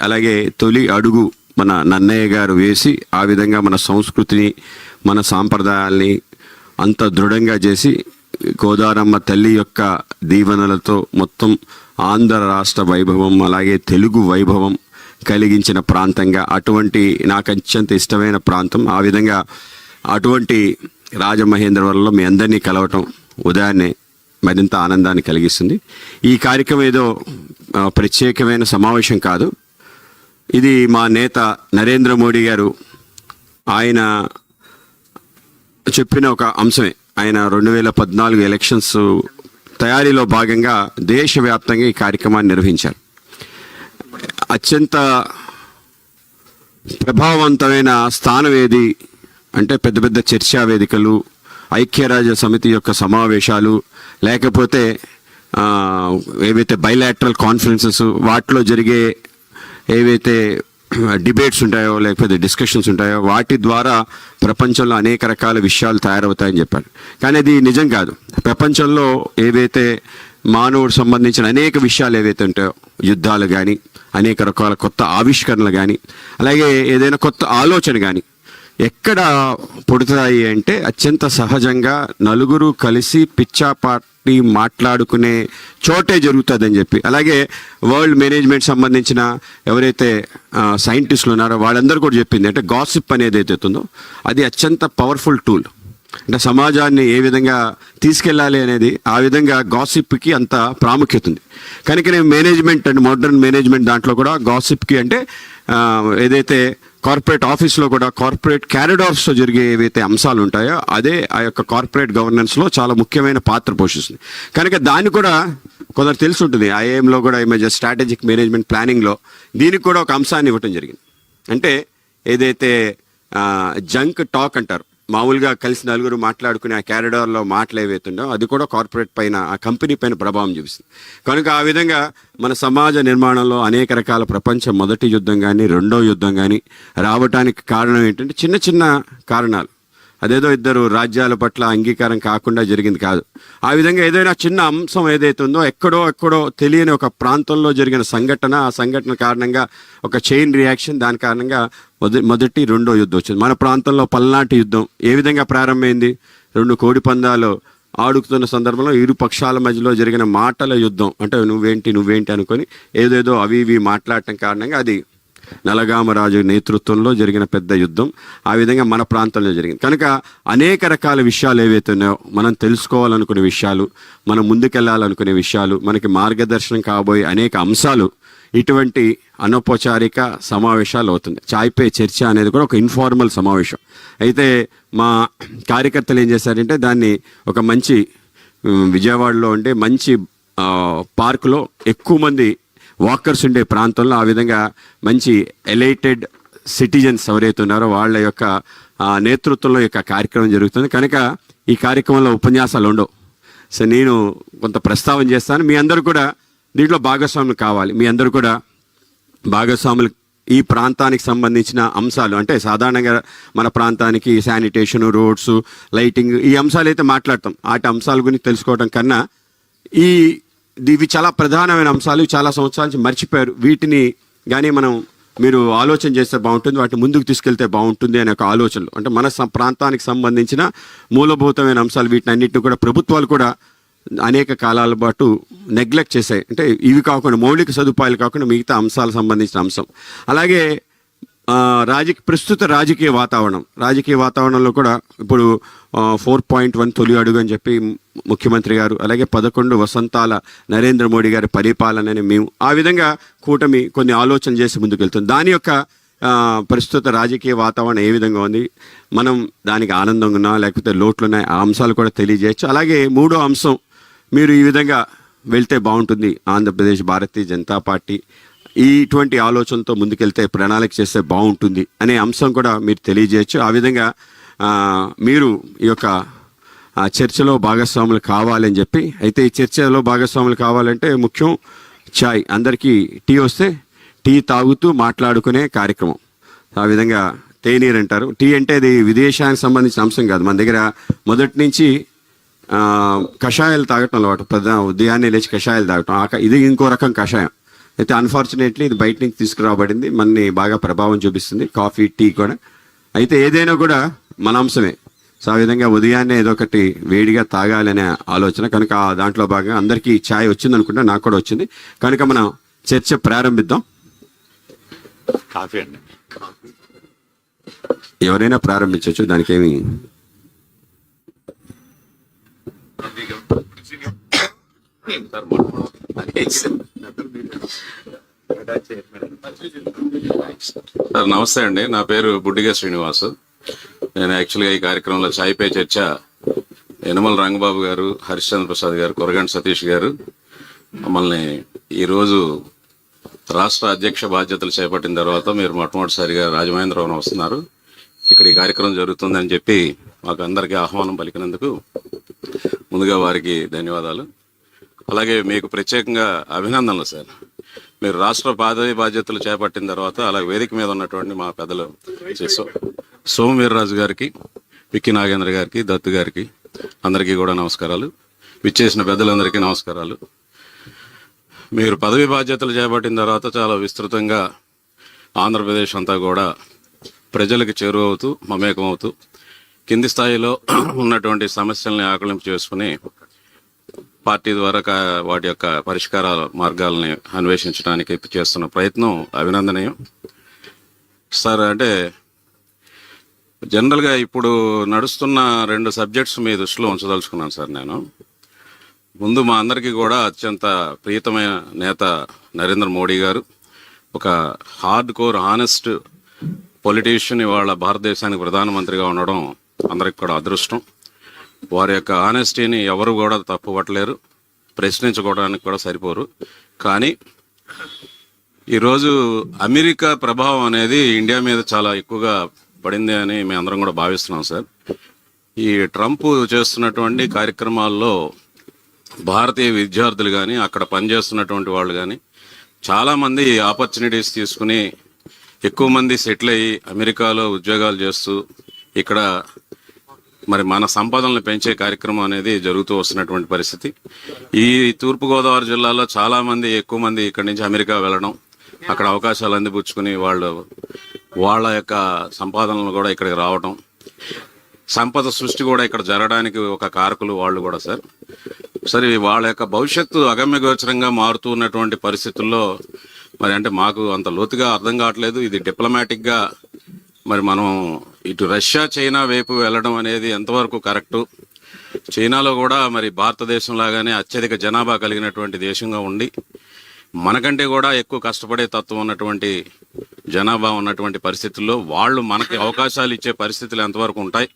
అలాగే తొలి అడుగు మన నన్నయ్య గారు వేసి ఆ విధంగా మన సంస్కృతిని మన సాంప్రదాయాల్ని అంత దృఢంగా చేసి గోదారమ్మ తల్లి యొక్క దీవెనలతో మొత్తం ఆంధ్ర రాష్ట్ర వైభవం అలాగే తెలుగు వైభవం కలిగించిన ప్రాంతంగా అటువంటి నాకు అత్యంత ఇష్టమైన ప్రాంతం. ఆ విధంగా అటువంటి రాజమహేంద్రవరంలో మీ అందరినీ కలవటం ఉదయాన్నే మరింత ఆనందాన్ని కలిగిస్తుంది. ఈ కార్యక్రమం ఏదో ప్రత్యేకమైన సమావేశం కాదు. ఇది మా నేత నరేంద్ర మోడీ గారు. ఆయన చెప్పిన ఒక అంశమే. ఆయన రెండు వేల పద్నాలుగు ఎలక్షన్స్ తయారీలో భాగంగా దేశవ్యాప్తంగా ఈ కార్యక్రమాన్ని నిర్వహించారు. అత్యంత ప్రభావవంతమైన స్థానం ఏది అంటే పెద్ద పెద్ద చర్చా వేదికలు ఐక్యరాజ్య సమితి యొక్క సమావేశాలు లేకపోతే ఏవైతే బైలాటరల్ కాన్ఫరెన్సెస్ వాటిలో జరిగే ఏవైతే డిబేట్స్ ఉంటాయో లేకపోతే డిస్కషన్స్ ఉంటాయో వాటి ద్వారా ప్రపంచంలో అనేక రకాల విషయాలు తయారవుతాయని చెప్పారు కానీ అది నిజం కాదు. ప్రపంచంలో ఏవైతే మానవుడు సంబంధించిన అనేక విషయాలు ఏవైతే ఉంటాయో యుద్ధాలు కానీ అనేక రకాల కొత్త ఆవిష్కరణలు కానీ అలాగే ఏదైనా కొత్త ఆలోచన కానీ ఎక్కడ పుడతాయి అంటే అత్యంత సహజంగా నలుగురు కలిసి పిచ్చాపాటి మాట్లాడుకునే చోటే జరుగుతుందని చెప్పి. అలాగే వరల్డ్ మేనేజ్మెంట్ సంబంధించిన ఎవరైతే సైంటిస్టులు ఉన్నారో వాళ్ళందరూ కూడా చెప్పింది అంటే గాసిప్ అనేది అయితే ఉందో అది అత్యంత పవర్ఫుల్ టూల్. అంటే సమాజాన్ని ఏ విధంగా తీసుకెళ్ళాలి అనేది ఆ విధంగా గాసిప్కి అంత ప్రాముఖ్యత ఉంది. కనుక నేను మేనేజ్మెంట్ అండ్ మోడర్న్ మేనేజ్మెంట్ దాంట్లో కూడా గాసిప్కి అంటే ఏదైతే కార్పొరేట్ ఆఫీస్లో కూడా కార్పొరేట్ క్యారిడార్స్లో జరిగే ఏవైతే అంశాలు ఉంటాయో అదే ఆ యొక్క కార్పొరేట్ గవర్నెన్స్లో చాలా ముఖ్యమైన పాత్ర పోషిస్తుంది. కనుక దాన్ని కూడా కొందరు తెలిసి ఉంటుంది ఐఏఎంలో కూడా ఈ మధ్య స్ట్రాటజిక్ మేనేజ్మెంట్ ప్లానింగ్లో దీనికి కూడా ఒక అంశాన్ని ఇవ్వటం జరిగింది. అంటే ఏదైతే జంక్ టాక్ అంటారు మామూలుగా కలిసి నలుగురు మాట్లాడుకునే ఆ క్యారిడార్లో మాటలు ఏవైతుందో అది కూడా కార్పొరేట్ పైన ఆ కంపెనీ పైన ప్రభావం చూపిస్తుంది. కనుక ఆ విధంగా మన సమాజ నిర్మాణంలో అనేక రకాల ప్రపంచ మొదటి యుద్ధం కానీ రెండో యుద్ధం కానీ రావటానికి కారణం ఏంటంటే చిన్న చిన్న కారణాలు. అదేదో ఇద్దరు రాజ్యాల పట్ల అంగీకారం కాకుండా జరిగింది కాదు. ఆ విధంగా ఏదైనా చిన్న అంశం ఏదైతే ఉందో ఎక్కడో ఎక్కడో తెలియని ఒక ప్రాంతంలో జరిగిన సంఘటన ఆ సంఘటన కారణంగా ఒక చైన్ రియాక్షన్ దాని కారణంగా మొదటి మొదటి రెండో యుద్ధం వచ్చింది. మన ప్రాంతంలో పల్నాటి యుద్ధం ఏ విధంగా ప్రారంభమైంది? రెండు కోడి పందాలు ఆడుకుతున్న సందర్భంలో ఇరు పక్షాల మధ్యలో జరిగిన మాటల యుద్ధం. అంటే నువ్వేంటి నువ్వేంటి అనుకొని ఏదేదో అవి ఇవి మాట్లాడటం కారణంగా అది నలగామరాజు నేతృత్వంలో జరిగిన పెద్ద యుద్ధం. ఆ విధంగా మన ప్రాంతంలో జరిగింది. కనుక అనేక రకాల విషయాలు ఏవైతే ఉన్నాయో మనం తెలుసుకోవాలనుకునే విషయాలు మనం ముందుకెళ్ళాలనుకునే విషయాలు మనకి మార్గదర్శనం కాబోయే అనేక అంశాలు ఇటువంటి అనౌపచారిక సమావేశాలు అవుతుంది చాయ్పే చర్చ అనేది కూడా ఒక ఇన్ఫార్మల్ సమావేశం. అయితే మా కార్యకర్తలు ఏం చేశారంటే దాన్ని ఒక మంచి విజయవాడలో ఉండే మంచి పార్కులో ఎక్కువ మంది వాకర్స్ ఉండే ప్రాంతంలో ఆ విధంగా మంచి ఎలైటెడ్ సిటిజన్స్ ఎవరైతే ఉన్నారో వాళ్ళ యొక్క నేతృత్వంలో యొక్క కార్యక్రమం జరుగుతుంది. కనుక ఈ కార్యక్రమంలో ఉపన్యాసాలు ఉండవు. సో నేను కొంత ప్రస్తావన చేస్తాను. మీ అందరూ కూడా దీంట్లో భాగస్వాములు కావాలి. మీ అందరూ కూడా భాగస్వాములు ఈ ప్రాంతానికి సంబంధించిన అంశాలు అంటే సాధారణంగా మన ప్రాంతానికి శానిటేషన్ రోడ్స్ లైటింగ్ ఈ అంశాలు అయితే మాట్లాడతాం. వాటి అంశాల గురించి తెలుసుకోవడం కన్నా ఈ ఇవి చాలా ప్రధానమైన అంశాలు. చాలా సంవత్సరాల నుంచి మర్చిపోయారు. వీటిని కానీ మనం మీరు ఆలోచన చేస్తే బాగుంటుంది. వాటిని ముందుకు తీసుకెళ్తే బాగుంటుంది అనే ఒక ఆలోచనలు. అంటే మన ప్రాంతానికి సంబంధించిన మూలభూతమైన అంశాలు వీటిని అన్నింటిని కూడా ప్రభుత్వాలు కూడా అనేక కాలాల పాటు నెగ్లెక్ట్ చేశాయి. అంటే ఇవి కాకుండా మౌలిక సదుపాయాలు కాకుండా మిగతా అంశాలకు సంబంధించిన అంశం. అలాగే రాజకీయ ప్రస్తుత రాజకీయ వాతావరణం. రాజకీయ వాతావరణంలో కూడా ఇప్పుడు ఫోర్ పాయింట్ వన్ తొలి అడుగు అని చెప్పి ముఖ్యమంత్రి గారు అలాగే పదకొండు వసంతాల నరేంద్ర మోడీ గారి పరిపాలనని మేము ఆ విధంగా కూటమి కొన్ని ఆలోచనలు చేసి ముందుకెళ్తుంది. దాని యొక్క ప్రస్తుత రాజకీయ వాతావరణం ఏ విధంగా ఉంది? మనం దానికి ఆనందంగా ఉన్నా లేకపోతే లోట్లున్నాయి? ఆ అంశాలు కూడా తెలియజేయచ్చు. అలాగే మూడో అంశం మీరు ఈ విధంగా వెళ్తే బాగుంటుంది. ఆంధ్రప్రదేశ్ భారతీయ జనతా పార్టీ ఇటువంటి ఆలోచనతో ముందుకెళ్తే ప్రణాళిక చేస్తే బాగుంటుంది అనే అంశం కూడా మీరు తెలియజేయచ్చు. ఆ విధంగా మీరు ఈ యొక్క చర్చలో భాగస్వాములు కావాలని చెప్పి అయితే ఈ చర్చలో భాగస్వాములు కావాలంటే ముఖ్యం చాయ్. అందరికీ టీ వస్తే టీ తాగుతూ మాట్లాడుకునే కార్యక్రమం. ఆ విధంగా తేనీరు అంటారు. టీ అంటే అది విదేశానికి సంబంధించిన అంశం కాదు. మన దగ్గర మొదటి నుంచి కషాయాలు తాగటం అలవాటు. ప్రధాన ఉదయాన్నే లేచి కషాయాలు తాగటం. ఇది ఇంకో రకం కషాయం. అయితే అన్ఫార్చునేట్లీ ఇది బయట నుంచి తీసుకురాబడింది. మనని బాగా ప్రభావం చూపిస్తుంది. కాఫీ టీ కూడా. అయితే ఏదైనా కూడా మన అంశమే. సో ఆ విధంగా ఉదయాన్నే ఏదో ఒకటి వేడిగా తాగాలనే ఆలోచన. కనుక ఆ దాంట్లో భాగంగా అందరికీ ఛాయ్ వచ్చింది అనుకుంటా నాకు కూడా వచ్చింది. కనుక మనం చర్చ ప్రారంభిద్దాం. కాఫీ అండి. ఎవరైనా ప్రారంభించవచ్చు దానికి సార్ నమస్తే అండి. నా పేరు బుడ్డిగా శ్రీనివాస్. నేను యాక్చువల్గా ఈ కార్యక్రమంలో చాయ్ పే చర్చ యనమల రంగబాబు గారు హరిశ్చంద్ర ప్రసాద్ గారు కొరగంటి సతీష్ గారు మమ్మల్ని ఈరోజు రాష్ట్ర అధ్యక్ష బాధ్యతలు చేపట్టిన తర్వాత మీరు మొట్టమొదటిసారిగా రాజమహేంద్రవరం వస్తున్నారు. ఇక్కడ ఈ కార్యక్రమం జరుగుతుందని చెప్పి మాకు అందరికీ ఆహ్వానం పలికినందుకు ముందుగా వారికి ధన్యవాదాలు. అలాగే మీకు ప్రత్యేకంగా అభినందనలు సార్. మీరు రాష్ట్ర పదవి బాధ్యతలు చేపట్టిన తర్వాత అలాగే వేదిక మీద ఉన్నటువంటి మా పెద్దలు సోమవీర్రాజు గారికి విక్కి నాగేంద్ర గారికి దత్తు గారికి అందరికీ కూడా నమస్కారాలు. విచ్చేసిన పెద్దలందరికీ నమస్కారాలు. మీరు పదవి బాధ్యతలు చేపట్టిన తర్వాత చాలా విస్తృతంగా ఆంధ్రప్రదేశ్ అంతా కూడా ప్రజలకు చేరువవుతూ మమేకమవుతూ కింది స్థాయిలో ఉన్నటువంటి సమస్యల్ని ఆకలింపు చేసుకుని పార్టీ ద్వారా వాటి యొక్క పరిష్కార మార్గాలని అన్వేషించడానికి చేస్తున్న ప్రయత్నం అభినందనీయం. సార్ అంటే జనరల్గా ఇప్పుడు నడుస్తున్న రెండు సబ్జెక్ట్స్ మీ దృష్టిలో ఉంచదలుచుకున్నాను సార్ నేను. ముందు మా అందరికీ కూడా అత్యంత ప్రియతమైన నేత నరేంద్ర మోడీ గారు ఒక హార్డ్ కోర్ హానెస్ట్ పొలిటీషియన్ ఇవాళ భారతదేశానికి ప్రధానమంత్రిగా ఉండడం అందరికి కూడా అదృష్టం. వారి యొక్క ఆనెస్టీని ఎవరు కూడా తప్పుపట్టలేరు. ప్రశ్నించుకోవడానికి కూడా సరిపోరు. కానీ ఈరోజు అమెరికా ప్రభావం అనేది ఇండియా మీద చాలా ఎక్కువగా పడింది అని మేము అందరం కూడా భావిస్తున్నాం సార్. ఈ ట్రంప్ చేస్తున్నటువంటి కార్యక్రమాల్లో భారతీయ విద్యార్థులు కానీ అక్కడ పనిచేస్తున్నటువంటి వాళ్ళు కానీ చాలామంది ఆపర్చునిటీస్ తీసుకుని ఎక్కువ మంది సెటిల్ అయ్యి అమెరికాలో ఉద్యోగాలు చేస్తూ ఇక్కడ మరి మన సంపదలను పెంచే కార్యక్రమం అనేది జరుగుతూ వస్తున్నటువంటి పరిస్థితి. ఈ తూర్పుగోదావరి జిల్లాలో చాలా మంది ఎక్కువ మంది ఇక్కడి నుంచి అమెరికా వెళ్ళడం అక్కడ అవకాశాలు అందిపుచ్చుకుని వాళ్ళు వాళ్ళ యొక్క సంపాదనలు కూడా ఇక్కడికి రావడం సంపద సృష్టి కూడా ఇక్కడ జరగడానికి ఒక కారకులు వాళ్ళు కూడా సార్. సరే వాళ్ళ యొక్క భవిష్యత్తు అగమ్య గోచరంగా మారుతూ ఉన్నటువంటి పరిస్థితుల్లో మరి అంటే మాకు అంత లోతుగా అర్థం కావట్లేదు. ఇది డిప్లొమాటిక్గా మరి మనం ఇటు రష్యా చైనా వైపు వెళ్ళడం అనేది ఎంతవరకు కరెక్టు? చైనాలో కూడా మరి భారతదేశం లాగానే అత్యధిక జనాభా కలిగినటువంటి దేశంగా ఉండి మనకంటే కూడా ఎక్కువ కష్టపడే తత్వం ఉన్నటువంటి జనాభా ఉన్నటువంటి పరిస్థితుల్లో వాళ్ళు మనకి అవకాశాలు ఇచ్చే పరిస్థితులు ఎంతవరకు ఉంటాయి?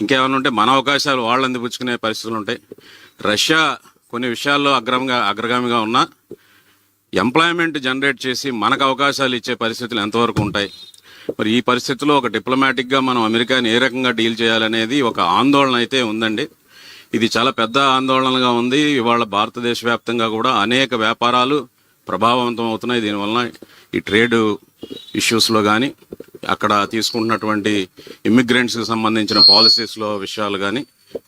ఇంకేమైనా ఉంటే మన అవకాశాలు వాళ్ళు అందిపుచ్చుకునే పరిస్థితులు ఉంటాయి. రష్యా కొన్ని విషయాల్లో అగ్రంగా అగ్రగామిగా ఉన్నా ఎంప్లాయ్మెంట్ జనరేట్ చేసి మనకు అవకాశాలు ఇచ్చే పరిస్థితులు ఎంతవరకు ఉంటాయి? మరి ఈ పరిస్థితుల్లో ఒక డిప్లొమాటిక్గా మనం అమెరికాని ఏ రకంగా డీల్ చేయాలనేది ఒక ఆందోళన అయితే ఉందండి. ఇది చాలా పెద్ద ఆందోళనగా ఉంది. ఇవాళ భారతదేశ వ్యాప్తంగా కూడా అనేక వ్యాపారాలు ప్రభావవంతం అవుతున్నాయి. దీనివలన ఈ ట్రేడ్ ఇష్యూస్లో కానీ అక్కడ తీసుకుంటున్నటువంటి ఇమ్మిగ్రెంట్స్కి సంబంధించిన పాలసీస్లో విషయాలు కానీ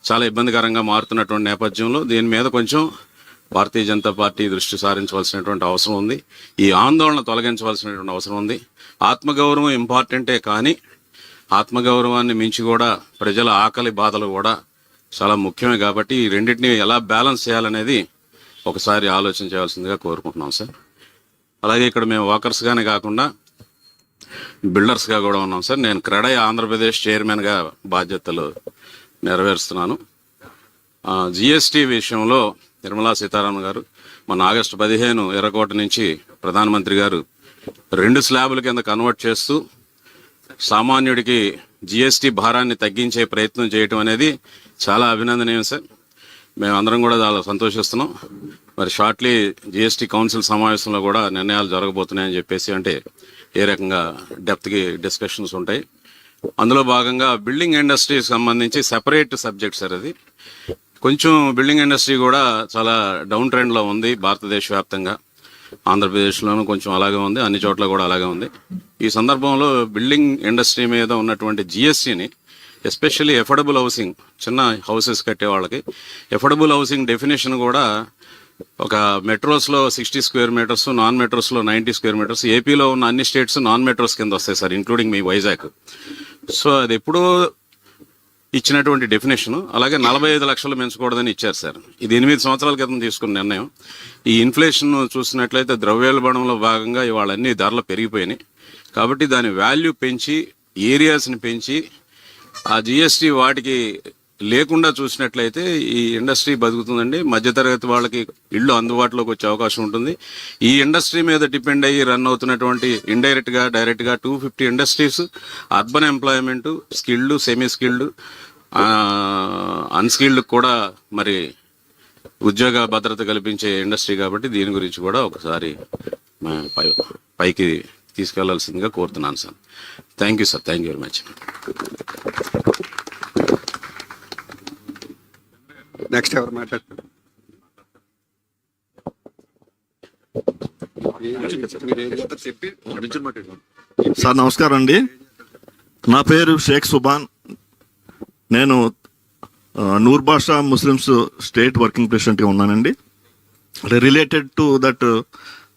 చాలా ఇబ్బందికరంగా మారుతున్నటువంటి నేపథ్యంలో దీని మీద కొంచెం భారతీయ జనతా పార్టీ దృష్టి సారించవలసినటువంటి అవసరం ఉంది. ఈ ఆందోళన తొలగించవలసినటువంటి అవసరం ఉంది. ఆత్మగౌరవం ఇంపార్టెంటే కానీ ఆత్మగౌరవాన్ని మించి కూడా ప్రజల ఆకలి బాధలు కూడా చాలా ముఖ్యమే కాబట్టి ఈ రెండింటిని ఎలా బ్యాలెన్స్ చేయాలనేది ఒకసారి ఆలోచన చేయాల్సిందిగా కోరుకుంటున్నాం సార్. అలాగే ఇక్కడ మేము వాకర్స్గానే కాకుండా బిల్డర్స్గా కూడా ఉన్నాం సార్. నేను క్రెడై ఆంధ్రప్రదేశ్ చైర్మన్గా బాధ్యతలు నెరవేరుస్తున్నాను. జిఎస్టి విషయంలో నిర్మలా సీతారామన్ గారు. మన ఆగస్టు పదిహేను ఎర్రకోట నుంచి ప్రధానమంత్రి గారు రెండు స్లాబుల కింద కన్వర్ట్ చేస్తూ సామాన్యుడికి జిఎస్టి భారాన్ని తగ్గించే ప్రయత్నం చేయటం అనేది చాలా అభినందనీయం సార్. మేమందరం కూడా చాలా సంతోషిస్తున్నాం. మరి షార్ట్లీ జిఎస్టీ కౌన్సిల్ సమావేశంలో కూడా నిర్ణయాలు జరగబోతున్నాయని చెప్పేసి అంటే ఏ రకంగా డెప్త్కి డిస్కషన్స్ ఉంటాయి. అందులో భాగంగా బిల్డింగ్ ఇండస్ట్రీకి సంబంధించి సెపరేట్ సబ్జెక్ట్ సార్ అది. కొంచెం బిల్డింగ్ ఇండస్ట్రీ కూడా చాలా డౌన్ ట్రెండ్లో ఉంది భారతదేశ వ్యాప్తంగా. ఆంధ్రప్రదేశ్లోనూ కొంచెం అలాగే ఉంది అన్ని చోట్ల కూడా అలాగే ఉంది. ఈ సందర్భంలో బిల్డింగ్ ఇండస్ట్రీ మీద ఉన్నటువంటి జిఎస్టీని ఎస్పెషల్లీ ఎఫోర్డబుల్ హౌసింగ్ చిన్న హౌసెస్ కట్టే వాళ్ళకి ఎఫోర్డబుల్ హౌసింగ్ డెఫినేషన్ కూడా ఒక మెట్రోస్లో సిక్స్టీ స్క్వేర్ మీటర్స్ నాన్ మెట్రోస్లో నైంటీ స్క్వేర్ మీటర్స్ ఏపీలో ఉన్న అన్ని స్టేట్స్ నాన్ మెట్రోస్ కింద వస్తాయి సార్ ఇంక్లూడింగ్ మీ వైజాగ్. సో అది ఎప్పుడూ ఇచ్చినటువంటి డెఫినేషన్ అలాగే నలభై ఐదు లక్షలు పెంచకూడదని ఇచ్చారు సార్. ఇది ఎనిమిది సంవత్సరాల క్రితం తీసుకున్న నిర్ణయం. ఈ ఇన్ఫ్లేషన్ చూసినట్లయితే ద్రవ్యోల్బణంలో భాగంగా ఇవాళ అన్ని ధరలు పెరిగిపోయినాయి. కాబట్టి దాని వాల్యూ పెంచి ఏరియాస్ని పెంచి ఆ జిఎస్టీ వాటికి లేకుండా చూసినట్లయితే ఈ ఇండస్ట్రీ బతుకుతుందండి. మధ్యతరగతి వాళ్ళకి ఇళ్ళు అందుబాటులోకి వచ్చే అవకాశం ఉంటుంది. ఈ ఇండస్ట్రీ మీద డిపెండ్ అయ్యి రన్ అవుతున్నటువంటి ఇండైరెక్ట్గా డైరెక్ట్గా two fifty industries urban employment skilled semi skilled unskilled కూడా మరి ఉద్యోగ భద్రత కల్పించే ఇండస్ట్రీ కాబట్టి దీని గురించి కూడా ఒకసారి పై పైకి తీసుకెళ్ళాల్సిందిగా కోరుతున్నాను sir. Thank you sir thank you very much next ఎవరు మాట్లాడతారు? సార్ నమస్కారం అండి. నా పేరు షేక్ సుబాన్ నేను Noor Basha Muslims state working ప్రెసిడెంట్గా ఉన్నానండి. Related to that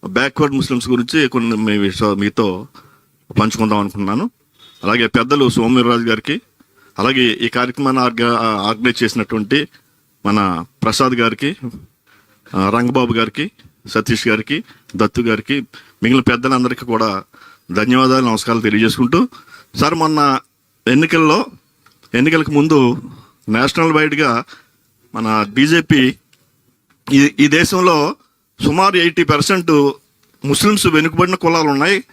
backward Muslims గురించి కొన్ని మీ విషయాలు మీతో పంచుకుందాం అనుకున్నాను. అలాగే పెద్దలు సోమవీర్రాజు గారికి అలాగే ఈ కార్యక్రమాన్ని ఆర్గ ఆర్గనైజ్ చేసినటువంటి మన ప్రసాద్ గారికి రంగబాబు గారికి సతీష్ గారికి దత్తు గారికి మిగిలిన పెద్దలందరికీ కూడా ధన్యవాదాలు నమస్కారాలు తెలియజేసుకుంటూ సార్ మొన్న ఎన్నికల్లో ఎన్నికలకు ముందు నేషనల్ వైడ్గా మన బీజేపీ ఈ ఈ దేశంలో సుమారు ఎయిటీ పర్సెంట్ ముస్లిమ్స్ వెనుకబడిన కులాలు ఉన్నాయి.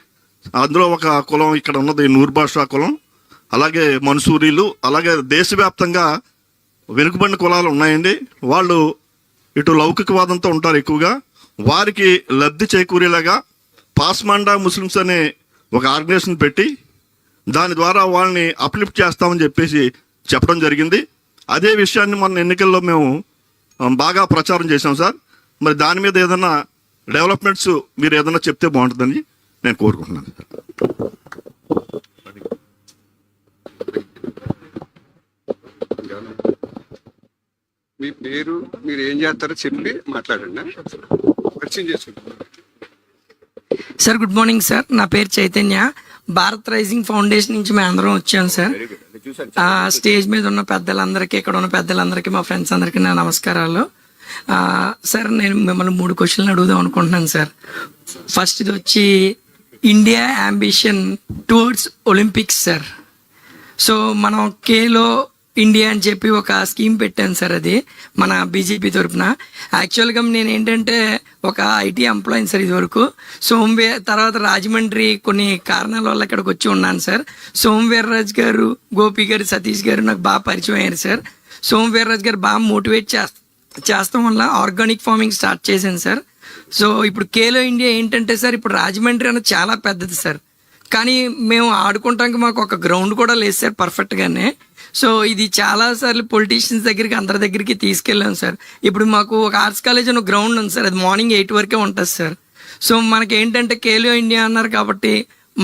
అందులో ఒక కులం ఇక్కడ ఉన్నది నూర్బాషా కులం. అలాగే మన్సూరీలు అలాగే దేశవ్యాప్తంగా వెనుకబడిన కులాలు ఉన్నాయండి. వాళ్ళు ఇటు లౌకికవాదంతో ఉంటారు ఎక్కువగా. వారికి లబ్ధి చేకూరేలాగా పాస్మాండా ముస్లిమ్స్ అనే ఒక ఆర్గనైజేషన్ పెట్టి దాని ద్వారా వాళ్ళని అప్లిఫ్ట్ చేస్తామని చెప్పేసి చెప్పడం జరిగింది. అదే విషయాన్ని మన ఎన్నికల్లో మేము బాగా ప్రచారం చేశాం సార్. మరి దాని మీద ఏదైనా డెవలప్మెంట్స్ మీరు ఏదైనా చెప్తే బాగుంటుందని నేను కోరుకుంటున్నాను మీ పేరు మీరు ఏం చేస్తారో చెప్పి మాట్లాడండి. పరిచయం చేసుకుంటాం సార్ గుడ్ మార్నింగ్ సార్. నా పేరు చైతన్య. భారత్ రైజింగ్ ఫౌండేషన్ నుంచి మేము అందరం వచ్చాం సార్. ఆ, స్టేజ్ మీద ఉన్న పెద్దలందరికీ ఇక్కడ ఉన్న పెద్దలందరికీ మా ఫ్రెండ్స్ అందరికీ నా నమస్కారాలు. ఆ, సార్ నేను మిమ్మల్ని మూడు క్వశ్చన్లు అడుగుదాం అనుకుంటున్నాను సార్. ఫస్ట్ ఇది వచ్చి India ambition towards Olympics sir. So మనం కేలో ఇండియా అని చెప్పి ఒక స్కీమ్ పెట్టాను సార్ అది మన బీజేపీ తరఫున యాక్చువల్గా నేను ఏంటంటే ఒక ఐటీ ఎంప్లాయీని సార్ ఇదివరకు. సోమవే తర్వాత రాజమండ్రి కొన్ని కారణాల వల్ల ఇక్కడికి వచ్చి ఉన్నాను సార్. సోమవీర్రాజు గారు గోపి గారు సతీష్ గారు నాకు బాగా పరిచయం అయ్యారు సార్. సోమవీర్రాజు గారు బాగా మోటివేట్ చేస్తా చేస్తాం వల్ల ఆర్గానిక్ ఫార్మింగ్ స్టార్ట్ చేశాను సార్. సో ఇప్పుడు కేలో ఇండియా ఏంటంటే సార్ ఇప్పుడు రాజమండ్రి అన్నది చాలా పెద్దది సార్. కానీ మేము ఆడుకుంటానికి మాకు ఒక గ్రౌండ్ కూడా లేదు సార్ పర్ఫెక్ట్గానే సో ఇది చాలా సార్లు పొలిటీషియన్స్ దగ్గరికి అందరి దగ్గరికి తీసుకెళ్ళాం సార్. ఇప్పుడు మాకు ఒక ఆర్ట్స్ కాలేజ్ అని గ్రౌండ్ ఉంది సార్. అది మార్నింగ్ ఎయిట్ వరకే ఉంటుంది సార్. సో మనకి ఏంటంటే కేలో ఇండియా అన్నారు కాబట్టి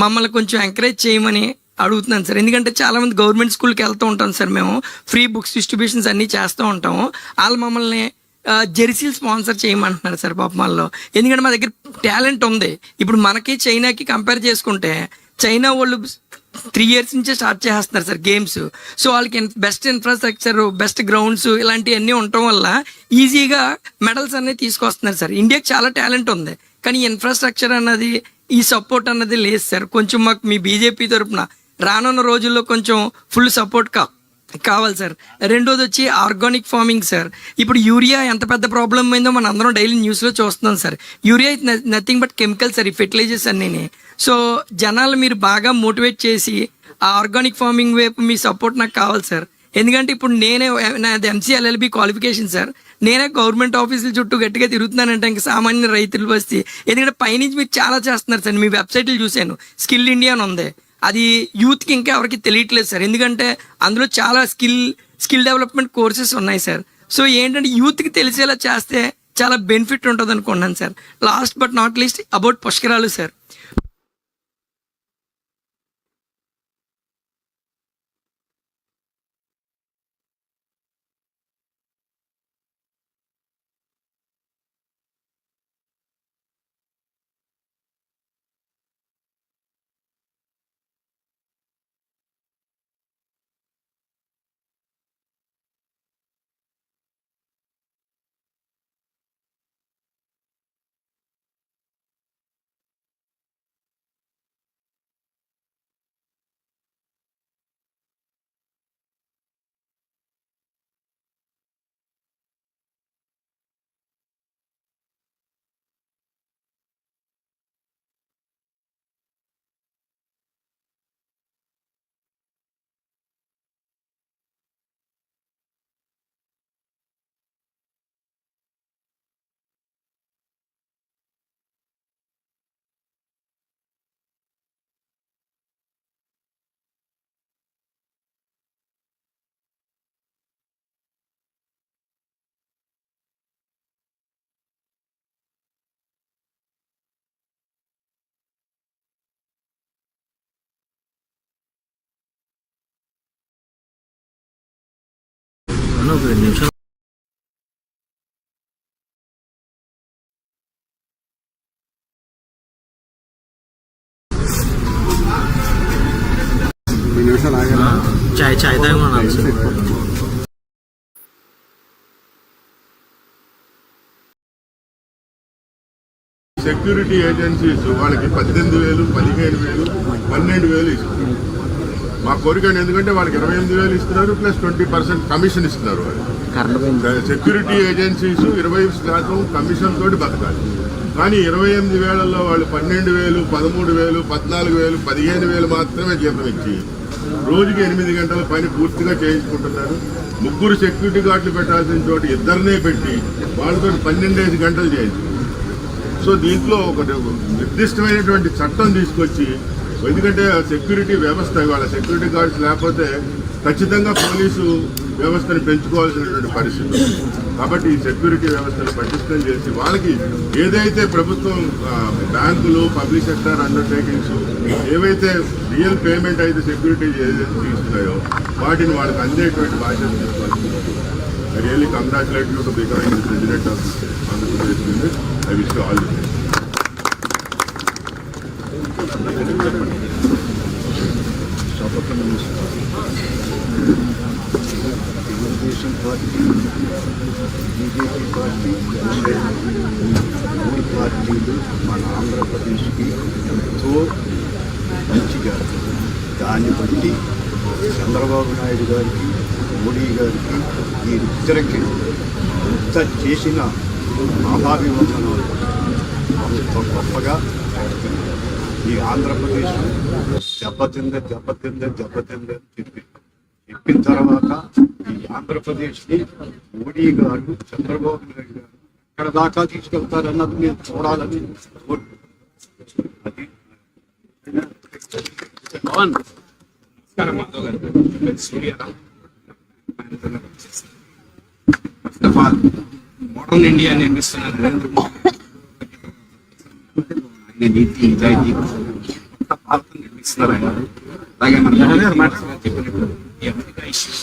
మమ్మల్ని కొంచెం ఎంకరేజ్ చేయమని అడుగుతున్నాను సార్. ఎందుకంటే చాలామంది గవర్నమెంట్ స్కూల్కి వెళ్తూ ఉంటాం సార్ మేము. ఫ్రీ బుక్స్ డిస్ట్రిబ్యూషన్స్ అన్నీ చేస్తూ ఉంటాము వాళ్ళు మమ్మల్ని జెర్సీలు స్పాన్సర్ చేయమంటున్నారు సార్ పాపం వాళ్ళు. ఎందుకంటే మా దగ్గర టాలెంట్ ఉంది. ఇప్పుడు మనకి చైనాకి కంపేర్ చేసుకుంటే చైనా వాళ్ళు త్రీ ఇయర్స్ నుంచే స్టార్ట్ చేస్తున్నారు సార్ గేమ్స్. సో వాళ్ళకి బెస్ట్ ఇన్ఫ్రాస్ట్రక్చర్ బెస్ట్ గ్రౌండ్స్ ఇలాంటివన్నీ ఉండటం వల్ల ఈజీగా మెడల్స్ అన్నీ తీసుకొస్తున్నారు సార్. ఇండియాకి చాలా టాలెంట్ ఉంది. కానీ ఇన్ఫ్రాస్ట్రక్చర్ అన్నది ఈ సపోర్ట్ అన్నది లేదు సార్. కొంచెం మాకు మీ బీజేపీ తరఫున రానున్న రోజుల్లో కొంచెం ఫుల్ సపోర్ట్ కా కావాలి సార్. రెండోది వచ్చి ఆర్గానిక్ ఫార్మింగ్ సార్. ఇప్పుడు యూరియా ఎంత పెద్ద ప్రాబ్లం అయిందో మనం అందరం డైలీ న్యూస్లో చూస్తున్నాం sir. Urea is nothing but chemical sir ఈ ఫెర్టిలైజర్స్ అన్నీ సో జనాలు మీరు బాగా మోటివేట్ చేసి ఆ ఆర్గానిక్ ఫార్మింగ్ వైపు మీ సపోర్ట్ నాకు కావాలి సార్. ఎందుకంటే ఇప్పుడు నేనే నాది ఎంసీఎల్ఎల్బి క్వాలిఫికేషన్ సార్. నేనే గవర్నమెంట్ ఆఫీసుల చుట్టూ గట్టిగా తిరుగుతున్నానంటే ఇంకా సామాన్య రైతులు వస్తే. ఎందుకంటే పైనుంచి మీరు చాలా చేస్తున్నారు సార్. మీ వెబ్సైట్లు చూశాను. స్కిల్ ఇండియా అని ఉంది. అది యూత్కి ఇంకా ఎవరికి తెలియట్లేదు సార్. ఎందుకంటే అందులో చాలా స్కిల్ స్కిల్ డెవలప్మెంట్ కోర్సెస్ ఉన్నాయి సార్. సో ఏంటంటే యూత్కి తెలిసేలా చేస్తే చాలా బెనిఫిట్ ఉంటుంది అనుకున్నాను sir. Last but not least about Pushkaralu sir. చాయ్ చాయ్ తాగమన్నాను సెక్యూరిటీ ఏజెన్సీస్ వాళ్ళకి పద్దెనిమిది వేలు పదిహేను వేలు పన్నెండు వేలు ఇస్తుంది మా కోరిక? ఎందుకంటే వాళ్ళకి ఇరవై ఎనిమిది వేలు ఇస్తున్నారు ప్లస్ ట్వంటీ పర్సెంట్ కమిషన్ ఇస్తున్నారు. సెక్యూరిటీ ఏజెన్సీస్ ఇరవై శాతం కమిషన్ తోటి బతకాలి. కానీ ఇరవై ఎనిమిది వేలలో వాళ్ళు పన్నెండు వేలు పదమూడు వేలు పద్నాలుగు వేలు పదిహేను వేలు మాత్రమే జీతం ఇచ్చి రోజుకి ఎనిమిది గంటల పని పూర్తిగా చేయించుకుంటున్నారు. ముగ్గురు సెక్యూరిటీ గార్డులు పెట్టాల్సిన చోట ఇద్దరినే పెట్టి వాళ్ళతో పన్నెండేసి గంటలు చేయించుకుంటారు సో దీంట్లో ఒక నిర్దిష్టమైనటువంటి చట్టం తీసుకొచ్చి ఎందుకంటే సెక్యూరిటీ వ్యవస్థ ఇవాళ సెక్యూరిటీ గార్డ్స్ లేకపోతే ఖచ్చితంగా పోలీసు వ్యవస్థను పెంచుకోవాల్సినటువంటి పరిస్థితి కాబట్టి ఈ సెక్యూరిటీ వ్యవస్థను పటిష్టం చేసి వాళ్ళకి ఏదైతే ప్రభుత్వం బ్యాంకులు పబ్లిక్ సెక్టర్ అండర్టేకింగ్స్ ఏవైతే రియల్ పేమెంట్ అయితే సెక్యూరిటీ ఏదైతే తీసుకున్నాయో వాటిని వాళ్ళకి అందేటువంటి బాధ్యత తీసుకోవాలి. I really to becoming president of Andhra Pradesh I wish all the best I Telugu Desam party BJP party మూడు పార్టీలు మన ఆంధ్రప్రదేశ్కి ఎంతో మంచిగా దాన్ని బట్టి చంద్రబాబు నాయుడు గారికి మోడీ గారికి వీరిద్దరికి ఎంత చేసిన మహాభివందనాలు అంత గొప్పగా ఈ ఆంధ్రప్రదేశ్ దెబ్బతిందే దెబ్బతిందే దెబ్బతిందే అని చెప్పి చెప్పిన తర్వాత ఈ ఆంధ్రప్రదేశ్ని మోడీ గారు చంద్రబాబు నాయుడు గారు ఎక్కడ దాకా తీసుకెళ్తారన్నది మీరు చూడాలని కోరుకుంటున్నాం. అది first of all modern India నిర్మిస్తున్నారు నరేంద్ర మోడీ ఆయన నీతి నిజాయితీ కొత్త భారతం నిర్మిస్తున్నారు ఆయన అలాగే మన చెప్పినట్టు ఈ అమెరికా ఇష్యూస్